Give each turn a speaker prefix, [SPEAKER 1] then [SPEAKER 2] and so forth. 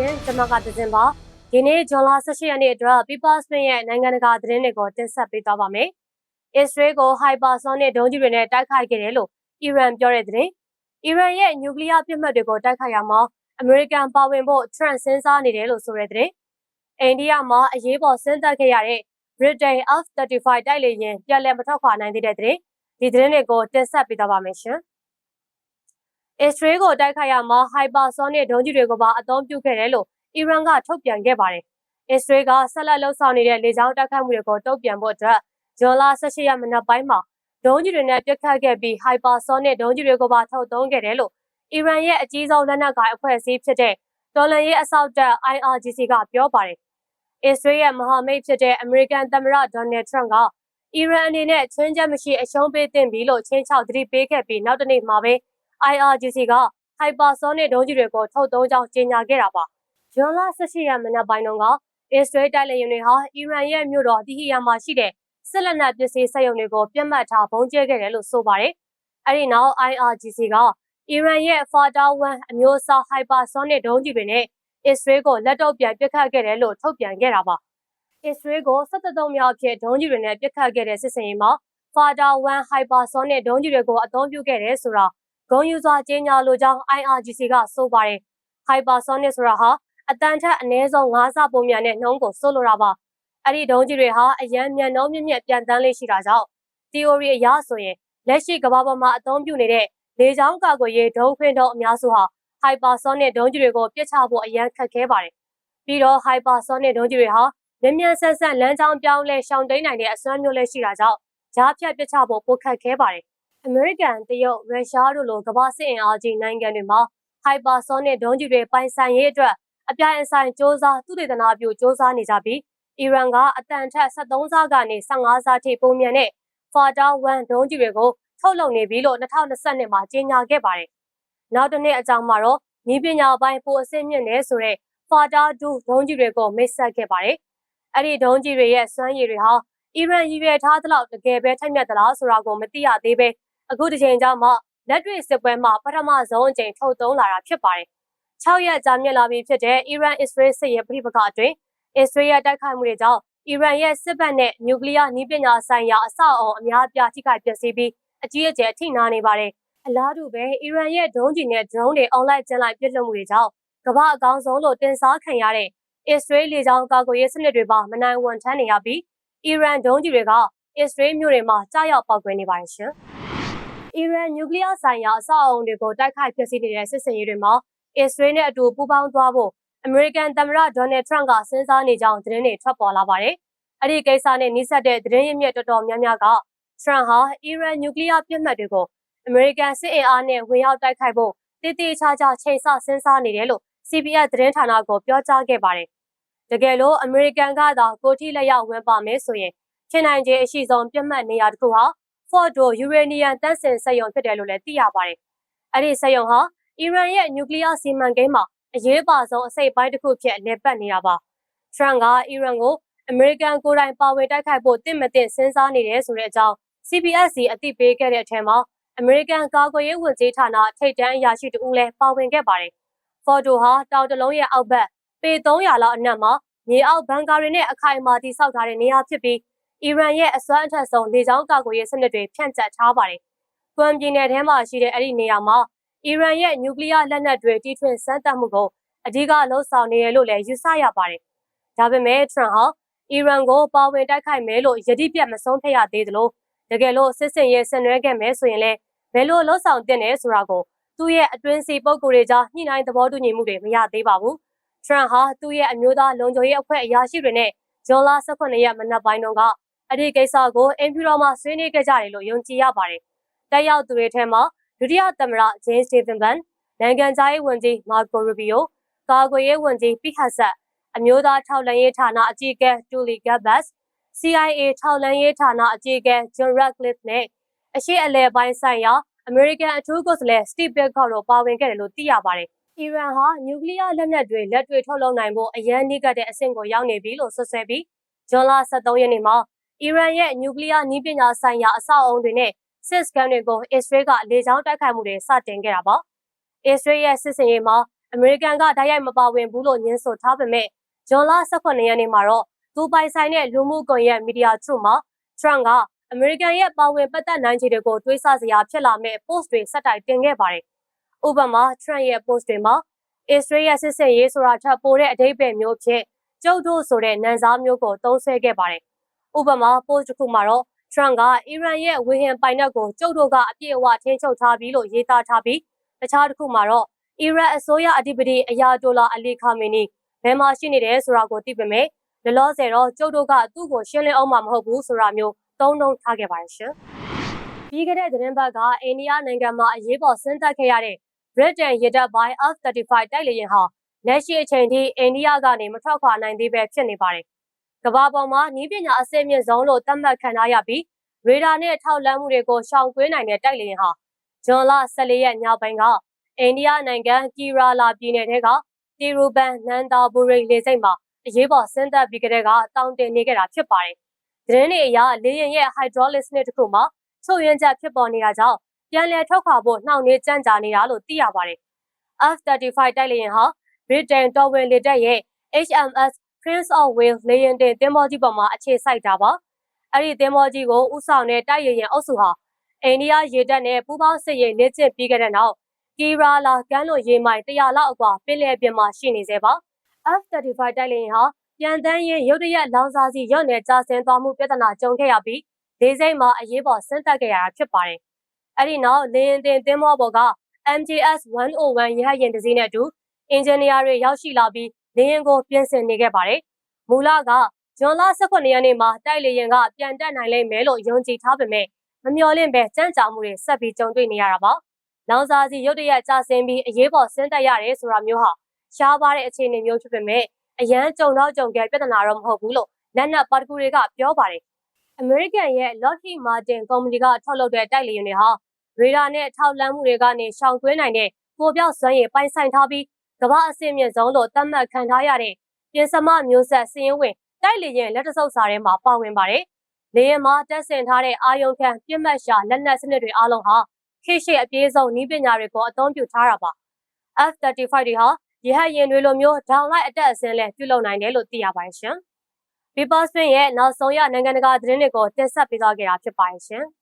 [SPEAKER 1] ရှင်ကျွန်မကသဇင်ပါဒီနေ့ဇွန်လ18ရက်နေ့အတွက် People's Spin ရဲ့နိုင်ငံတကာသတင်းတွေကိုတင်ဆက်ပေးသွားပါမယ်။ Israel ကို hypersonic ဒုံးကျည်တွေနဲ့တိုက်ခိုက်ခဲ့တယ်လို့အီရန်ပြောတဲ့သတင်း။အီရန်ရဲ့နျူကလ িয়ার ပြစ်မှတ်တွေကိုတိုက်ခိုက်ရမှာအမေရိကန်ပါဝင်ဖို့ Trump စဉ်းစားနေတယ်လို့ဆိုတဲ့သတင်း။အိန္ဒိယမှာအရေးပေါ်ဆင်းသက်ခဲ့ရတဲ့ Britain F-35 တိုက်လေယာဉ်ပြန်လည်မထွက်ခွာနိုင်သေးတဲ့သတင်း။ဒီသတင်းတွေကိုတင်ဆက်ပေးသွားပါမယ်ရှင်။ Israel ကိုတိုက်ခိုက်ရမှာ hypersonic ဒုံးကျည်တွေကိုပါအသုံးပြုခဲ့တယ်လို့အီရန်ကထုတ်ပြန်ခဲ့ပါတယ်။ Israel ကဆက်လက်လှုပ်ဆောင်နေတဲ့လေကြောင်းတိုက်ခိုက်မှုတွေကိုတုံ့ပြန်ဖို့အတွက်ဇွန်လ18ရက်မနက်ပိုင်းမှာဒုံးကျည်တွေနဲ့ပစ်ခတ်ခဲ့ပြီး hypersonic ဒုံးကျည်တွေကိုပါထုတ်သုံးခဲ့တယ်လို့အီရန်ရဲ့အကြီးဆုံးလက်နက်ကိုင်အဖွဲ့အစည်းဖြစ်တဲ့တော်လန်ရေးအဆောက်တပ် IRGC ကပြောပါတယ်။ Israel ရဲ့မဟာမိတ်ဖြစ်တဲ့အမေရိကန်သမ္မတဒေါ်နယ်ထရန့်ကအီရန်အနေနဲ့ချင်းချက်မရှိအရှုံးပေးသင့်ပြီလို့ချင်းချောက်သတိပေးခဲ့ပြီးနောက်တနေ့မှာပဲ IRGC က hypersonic ဒုံးကျည်တွေကိုထုတ်သုံးကြောင်းကြေညာခဲ့တာပါ။ဇွန်လ18ရက်မနက်ပိုင်းတုန်းကအစ္စရေးတိုက်လေယာဉ်တွေဟာအီရန်ရဲ့မြို့တော်တီဟီယန်မှာရှိတဲ့စစ်လက်နက်ပစ္စည်းစက်ရုံတွေကိုပြစ်မှတ်ထားဘုံကျဲခဲ့တယ်လို့ဆိုပါတယ်။အဲဒီနောက် IRGC ကအီရန်ရဲ့ Fatah 1အမျိုးအစား hypersonic ဒုံးကျည်တွေနဲ့အစ္စရေးကိုလက်တော့ပြန်ပစ်ခတ်ခဲ့တယ်လို့ထုတ်ပြန်ခဲ့တာပါ။အစ္စရေးကို73မြောက်အဖြစ်ဒုံးကျည်တွေနဲ့ပစ်ခတ်ခဲ့တဲ့စစ်စင်ရေးမှာ Fatah 1 hypersonic ဒုံးကျည်တွေကိုအသုံးပြုခဲ့တယ်ဆိုတာ ဂုံယူစွာကြေညာလိုကြောင်း IRGC ကဆိုပါတယ်။ hypersonic ဆိုတာဟာအတန်ထက်အနည်းဆုံး၅ဆပုံမြန်တဲ့နှုံးကိုဆိုလိုတာပါ။အဲ့ဒီဒုံးကျည်တွေဟာအရန်မြန်နှုံးမြင့်မြင့်ပြန်တန်းလေးရှိတာကြောင့် theory အရဆိုရင်လက်ရှိကမ္ဘာပေါ်မှာအသုံးပြုနေတဲ့လေကြောင်းကာကွယ်ရေးဒုံးခွင်းဒုံးအများစုဟာ hypersonic ဒုံးကျည်တွေကိုပြစ်ချဖို့အရန်ခက်ခဲပါတယ်။ပြီးတော့ hypersonic ဒုံးကျည်တွေဟာမြန်မြန်ဆန်ဆန်လမ်းကြောင်းပြောင်းလဲရှောင်တိန်နိုင်တဲ့အစွမ်းမျိုးလည်းရှိတာကြောင့်ဂျားဖြတ်ပစ်ချဖို့ပိုခက်ခဲပါတယ်။ အမေရိကန်တရုတ်ရုရှားတို့လိုကမ္ဘာစစ်အင်အားကြီးနိုင်ငံတွေမှာ hypersonic ဒုံးကျည်တွေပိုင်ဆိုင်ရေးအတွက်အပြိုင်အဆိုင်စ조사သုတေသနပြုစ조사နေကြပြီးအီရန်ကအတန်ထက်73ဆကနေ15ဆထိပုံမြန်တဲ့ Fatah 1ဒုံးကျည်တွေကိုထုတ်လုပ်နေပြီလို့2022မှာကြေညာခဲ့ပါတယ်။နောက်တစ်နှစ်အကြောင်းမှာတော့ဤပညာပိုင်းပိုအဆင့်မြင့်နေဆိုတဲ့ Fatah 2ဒုံးကျည်တွေကိုမိတ်ဆက်ခဲ့ပါတယ်။အဲ့ဒီဒုံးကျည်တွေရဲ့စွမ်းရည်တွေဟာအီရန်ရည်ရွယ်ထားသလောက်တကယ်ပဲထိုက်မြတ်သလားဆိုတာကိုမသိရသေးပဲ အခုတစ်ချိန်ကြောင့်မှလက်တွေ့စစ်ပွဲမှာပထမဆုံးအကြိမ်ထုတ်သုံးလာတာဖြစ်ပါတယ်။6ရက်ကြာမြင့်လာပြီဖြစ်တဲ့အီရန်အစ္စရေးစစ်ရေးပြည်ပခအတွင်းအစ္စရေးရဲ့တိုက်ခိုက်မှုတွေကြောင့်အီရန်ရဲ့စစ်ဘက်နဲ့နျူကလ িয়ার နည်းပညာဆိုင်ရာအဆောက်အအုံအများအပြားထိခိုက်ပျက်စီးပြီးအကြီးအကျယ်ထိနာနေပါတယ်။အလားတူပဲအီရန်ရဲ့ဒုံးကျည်နဲ့ဒရုန်းတွေအွန်လိုင်းကျန်းလိုက်ပြစ်လွှတ်မှုတွေကြောင့်ကမ္ဘာအကောင်းဆုံးလို့တင်စားခံရတဲ့အစ္စရေးလေကြောင်းကာကွယ်ရေးစနစ်တွေပါမနိုင်ဝန်ထမ်းနေရပြီးအီရန်ဒုံးကျည်တွေက အစ္စရေးမြို့တွေမှာကြားရောက်ပောက်ကွဲနေပါတယ်ရှင်။ အီရန်နျူကလ িয়ার ဆိုင်ရာအဆောက်အအုံတွေကိုတိုက်ခိုက်ဖျက်ဆီးနေတဲ့စစ်စင်ရေးတွေမှာအစ္စရေးနဲ့အတူပူးပေါင်းသွားဖို့အမေရိကန်သမ္မတဒေါ်နယ်ထရန့်ကစဉ်းစားနေကြောင်းသတင်းတွေထွက်ပေါ်လာပါတယ်။အဲ့ဒီကိစ္စနဲ့နှိစက်တဲ့သတင်းရင်းမြစ်တော်တော်များများကထရန့်ဟာအီရန်နျူကလ িয়ার ပြစ်မှတ်တွေကိုအမေရိကန်စစ်အင်အားနဲ့ဝင်ရောက်တိုက်ခိုက်ဖို့တည်တည်ချာချာချိန်ဆစဉ်းစားနေတယ်လို့ CBS သတင်းဌာနကိုပြောကြားခဲ့ပါတယ်။တကယ်လို့အမေရိကန်ကသာကိုထိလက်ရောက်ဝင်ပါမယ်ဆိုရင်ချင်းနိုင်ခြေအရှိဆုံးပြတ်မှတ်နေရာတစ်ခုဟာ Fordo Uranium တန့်စင်စက်ရုံဖြစ်တယ်လို့လည်းသိရပါတယ်။အဲ့ဒီစက်ရုံဟာအီရန်ရဲ့နျူကလ িয়ার စီမံကိန်းမှာအရေးပါဆုံးအစိတ်ပိုင်းတစ်ခုဖြစ်နေပတ်နေတာပါ။ထရန့်ကအီရန်ကိုအမေရိကန်ကိုယ်တိုင်ပါဝင်တိုက်ခိုက်ဖို့တင့်မတင်စဉ်းစားနေတယ်ဆိုတဲ့အကြောင်း CBS အသိပေးခဲ့တဲ့အထက်မှာအမေရိကန်ကာကွယ်ရေးဝန်ကြီးဌာနထိပ်တန်းအရာရှိတဦးလည်းပါဝင်ခဲ့ပါတယ်။ဖော်တိုဟာတောင်တလုံးရဲ့အောက်ဘက်ပေ300လောက်အနက်မှာမြေအောက်ဘန်ကာတွေနဲ့အခိုင်အမာတည်ဆောက်ထားတဲ့နေရာဖြစ်ပြီး အီရန်ရဲ့အစွမ်းအထက်ဆုံးလေကြောင်းကာကွယ်ရေးစနစ်တွေဖြန့်ကျက်ထားပါတယ်။ကွမ်ပြည်နယ်ထဲမှာရှိတဲ့အဲ့ဒီနေရာမှာအီရန်ရဲ့နျူကလ িয়ার လက်နက်တွေတီထွင်စမ်းသပ်မှုကိုအဓိကလှုံ့ဆော်နေရလို့လည်းယူဆရပါတယ်။ဒါပေမဲ့ထရန့်ဟာအီရန်ကိုပါဝင်တိုက်ခိုက်မယ်လို့ယတိပြတ်မဆုံးဖြတ်ရသေးသလိုတကယ်လို့စစ်စင်ရေးဆင်နွှဲခဲ့မယ်ဆိုရင်လည်းဘယ်လိုလှုံ့ဆော်တင်လဲဆိုတာကိုသူ့ရဲ့အတွင်းစီပုံကိုယ်တွေကြားညှိနှိုင်းသဘောတူညီမှုတွေမရသေးပါဘူး။ထရန့်ဟာသူ့ရဲ့အမျိုးသားလုံခြုံရေးအဖွဲ့အရာရှိတွေနဲ့ဂျွန်လ18ရက်မနက်ပိုင်းတုန်းက အဲ့ဒီကိစ္စကိုအင်ဖြူတော်မှာဆွေးနွေးခဲ့ကြတယ်လို့ယုံကြည်ရပါတယ်။တက်ရောက်သူတွေထဲမှာဒုတိယသမ္မတဂျင်းစတီဗန်ဗန်နိုင်ငံခြားရေးဝန်ကြီးမာကိုရူဘီယိုကာကွယ်ရေးဝန်ကြီးပိဟတ်ဆက်အမျိုးသားထောက်လှမ်းရေးဌာနအကြီးအကဲတူလီဂတ်ဘတ် CIA ထောက်လှမ်းရေးဌာနအကြီးအကဲဂျွန်ရက်လစ်နဲ့အရှိအလဲပိုင်းဆိုင်ရာအမေရိကန်အထူးကိုယ်စားလှယ်စတီဗ်ဘက်ခေါတို့ပါဝင်ခဲ့တယ်လို့သိရပါတယ်။အီရန်ဟာနျူကလ িয়ার လက်နက်တွေလက်တွေထုတ်လုပ်နိုင်ဖို့အရန်နှိကတ်တဲ့အဆင့်ကိုရောက်နေပြီလို့ဆွဆွဲပြီးဇွန်လ23ရက်နေ့မှာ အီရန်ရဲ့နျူကလ িয়ার နည်းပညာဆိုင်ရာအဆောက်အအုံတွေနဲ့စစ်စကန်တွေကိုအစ္စရေးကလေကြောင်းတိုက်ခိုက်မှုတွေစတင်ခဲ့တာပါ။အစ္စရေးရဲ့စစ်စင်ရေးမှာအမေရိကန်ကတိုက်ရိုက်မပါဝင်ဘူးလို့ညင်းဆိုထားပေမဲ့ဂျွန်လ18ရက်နေ့မှာတော့သူပိုင်ဆိုင်တဲ့လူမှုကွန်ရက်မီဒီယာထရူမှာထရန့်ကအမေရိကန်ရဲ့ပါဝင်ပတ်သက်နိုင်ခြေတွေကိုတွေးဆစရာဖြစ်လာမဲ့ post တွေဆက်တိုက်တင်ခဲ့ပါတယ်။ဥပမာထရန့်ရဲ့ post တွေမှာ Israel ရဲ့စစ်စင်ရေးဆိုတာထပ်ပိုတဲ့အဓိပ္ပာယ်မျိုးဖြစ်ကျုပ်တို့ဆိုတဲ့နန်စားမျိုးကိုသုံးဆွဲခဲ့ပါတယ်။ ဥပမာ post တစ်ခုမှာတော့ Trump ကအီရန်ရဲ့ဝေဟင်ပိုင်နက်ကိုကျုပ်တို့ကအပြည့်အဝထိန်းချုပ်ထားပြီလို့ရေးသားထားပြီးတခြားတစ်ခုမှာတော့အီရန်အစိုးရအဓိပတိအယာတိုလာအလီခါမီနီဘယ်မှာရှိနေတယ်ဆိုတာကိုသိပေမဲ့လောလောဆယ်တော့ကျုပ်တို့ကသူ့ကိုရှင်းလင်းအောင်မှာမဟုတ်ဘူးဆိုတာမျိုးသုံးနှုံထားခဲ့ပါတယ်ရှင်။ပြီးခဲ့တဲ့သတင်းပတ်ကအိန္ဒိယနိုင်ငံမှာအရေးပေါ်ဆင်းသက်ခဲ့ရတဲ့ Britain ရတပ်ပိုင်း F-35 တိုက်လေယာဉ်ဟာလက်ရှိအချိန်ထိအိန္ဒိယကနေမထွက်ခွာနိုင်သေးပဲဖြစ်နေပါတယ်။ ကမ္ဘာပေါ်မှာနီးပညာအဆင့်မြင့်ဆုံးလို့သတ်မှတ်ခံထားရပြီးရေဒါနဲ့ထောက်လန်းမှုတွေကိုရှောင်ကွင်းနိုင်တဲ့တိုက်လေယာဉ်ဟာဇွန်လ14ရက်ညပိုင်းကအိန္ဒိယနိုင်ငံကီရာလာပြည်နယ်ထဲကတီရူပန်နန်ဒါဘူရိလေဆိပ်မှာအရေးပေါ်ဆင်းသက်ပြီးကတည်းကတောင်းတင်နေခဲ့တာဖြစ်ပါတယ်။သတင်းတွေအရလေယာဉ်ရဲ့ hydraulic စနစ်တစ်ခုမှာချုပ်ရင်းချက်ဖြစ်ပေါ်နေတာကြောင့်ပြန်လည်ထွက်ခွာဖို့နှောင့်နှေးကြန့်ကြာနေတာလို့သိရပါတယ်။ F-35 တိုက်လေယာဉ်ဟာဗြိတိန်တော်ဝင်လေတပ်ရဲ့ HMS Prince of Wales လေယာဉ်တင်သင်္ဘောကြီးပေါ်မှာအခြေစိုက်တာပါ။အဲ့ဒီသင်္ဘောကြီးကိုဥဆောင်တဲ့တိုက်လေယာဉ်အုပ်စုဟာအိန္ဒိယရေတပ်နဲ့ပူးပေါင်းစစ်ရေးလေ့ကျင့်ပြီးခဲ့တဲ့နောက်ကီရာလာကမ်းလွန်ရေမိုင်100လောက်အကွာပင်လယ်ပြင်မှာရှိနေသေးပါ F-35 တိုက်လေယာဉ်ဟာပြန်တန်းရင်ရုတ်တရက်လောင်စာစီရုတ်နယ်ကျဆင်းသွားမှုပြဿနာကြုံခဲ့ရပြီးဒေစိမ့်မှာအရေးပေါ်ဆင်းသက်ခဲ့ရတာဖြစ်ပါတယ်။အဲ့ဒီနောက်လေယာဉ်တင်သင်္ဘောပေါ်က MJS 101ရဟတ်ယာဉ်တစ်စီးနဲ့အတူအင်ဂျင်နီယာတွေရောက်ရှိလာပြီး လေယာဉ်ကိုပြင်ဆင်နေခဲ့ပါတယ်။မူလကဇွန်လ18ရက်နေ့မှာတိုက်လေယာဉ်ကပြန်တက်နိုင်လိမ့်မယ်လို့ယုံကြည်ထားပေမဲ့မမျှော်လင့်ပဲကြမ်းကြာမှုတွေဆက်ပြီးကြုံတွေ့နေရတာပါ။လောင်စာစီရုတ်တရက်ကျဆင်းပြီးအရေးပေါ်ဆင်းသက်ရတယ်ဆိုတာမျိုးဟာရှားပါတဲ့အခြေအနေမျိုးဖြစ်ပေမဲ့အရန်ကြုံတော့ကြုံခဲ့ပြဿနာတော့မဟုတ်ဘူးလို့လက်နက်ပါတကူတွေကပြောပါတယ်။ American ရဲ့ Lockheed Martin ကုမ္ပဏီကထုတ်လုပ်တဲ့တိုက်လေယာဉ်တွေဟာရေဒါနဲ့ထောက်လန်းမှုတွေကနေရှောင်ကွင်းနိုင်တဲ့ပိုပြောက်စွမ်းရည်ပိုင်ဆိုင်ထားပြီး ကမ္ဘာအဆင့်မြင့်ဆုံးလို့သတ်မှတ်ခံထားရတဲ့ပြင်စမမျိုးဆက်စည်ရင်ဝင်တိုက်လေရင်လက်တဆုပ်စာထဲမှာပါဝင်ပါတယ်။လေယာဉ်မှာတက်ဆင်ထားတဲ့အာယုံခံပြစ်မှတ်ရှာလက်နက်စနစ်တွေအားလုံးဟာခေတ်ရှိအပြေးဆုံးနည်းပညာတွေကိုအသုံးပြုထားတာပါ။ F-35 တွေဟာရဟတ်ယာဉ်တွေလိုမျိုးဒေါင်လိုက်အတက်အဆင်းလဲပြုလုပ်နိုင်တယ်လို့သိရပါတယ်ရှင်။ People Spin ရဲ့နောက်ဆုံးရနိုင်ငံတကာသတင်းတွေကိုတင်ဆက်ပေးသွားခဲ့တာဖြစ်ပါတယ်ရှင်။